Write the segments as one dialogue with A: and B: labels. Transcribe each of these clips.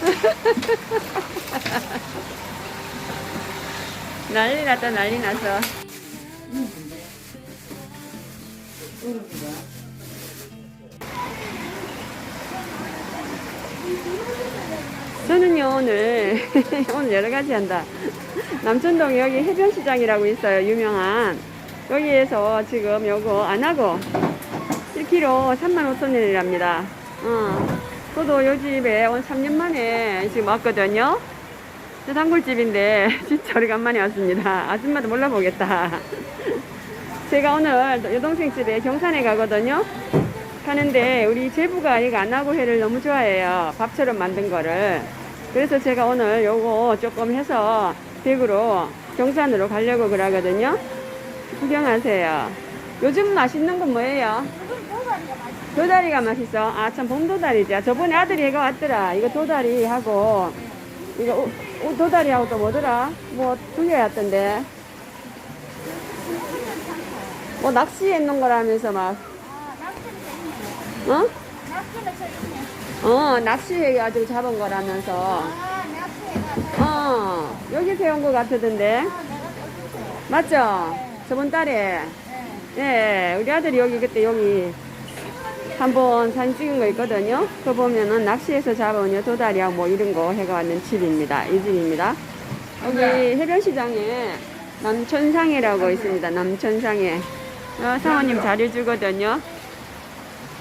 A: 난리 났다 난리 났어. 저는요 오늘 오늘 여러가지 한다. 남천동 여기 해변시장이라고 있어요 유명한. 여기에서 지금 요거 안하고 1kg 35,000원이랍니다. 어. 저도 요 집에 온 3년 만에 지금 왔거든요. 저 단골집인데 진짜 오래간만에 왔습니다. 아줌마도 몰라보겠다. 제가 오늘 여동생 집에 경산에 가거든요. 가는데 우리 제부가 이거 안하고 회를 너무 좋아해요. 밥처럼 만든 거를. 그래서 제가 오늘 요거 조금 해서 댁으로 경산으로 가려고 그러거든요. 구경하세요. 요즘 맛있는 건 뭐예요? 도다리가 맛있어. 아, 참, 봄 도다리지. 아, 저번에 아들이 해가 왔더라. 이거 도다리 하고, 이거 오, 오, 도다리 하고 또 뭐더라? 뭐, 두 개 왔던데. 뭐, 낚시해 놓은 거라면서 막, 어? 어, 낚시해가지고 잡은 거라면서. 어, 여기서 온거 같던데. 맞죠? 저번 달에. 예, 우리 아들이 여기 그때 여기 한번 사진 찍은 거 있거든요. 그거 보면은 낚시해서 잡은 요 도다리하고 뭐 이런 거 해가 왔는 집입니다. 이 집입니다. 여기 해변시장에 남천상해라고 있습니다. 남천상해. 어, 사모님 잘해주거든요.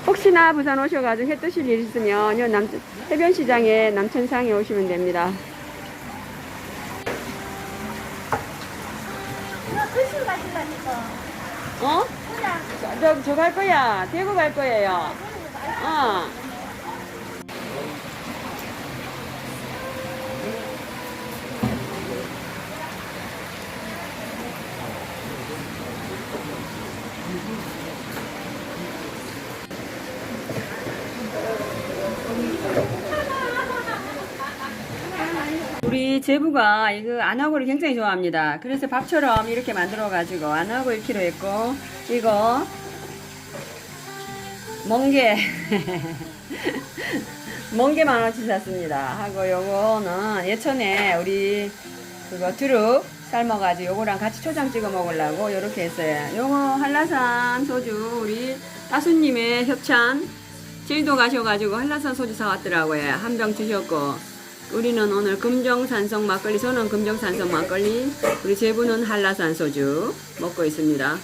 A: 혹시나 부산 오셔가지고 해 뜨실 일 있으면 요 남, 해변시장에 남천상에 오시면 됩니다.
B: 글씨 마시라니까.
A: 어?
B: 그냥
A: 저, 저갈 거야. 대구 갈 거예요. 어. 우리 제부가 이거 안하고를 굉장히 좋아합니다. 그래서 밥처럼 이렇게 만들어가지고 안하고 1kg 했고 이거 멍게 멍게 만 원치 샀습니다. 하고 요거는 예천에 우리 그거 두릅 삶아가지고 요거랑 같이 초장 찍어 먹으려고 요렇게 했어요. 요거 한라산 소주 우리 따수님의 협찬 제주도 가셔가지고 한라산 소주 사왔더라고요. 한병 주셨고 우리는 오늘 금정산성 막걸리, 저는 금정산성 막걸리, 우리 제부는 한라산 소주 먹고 있습니다.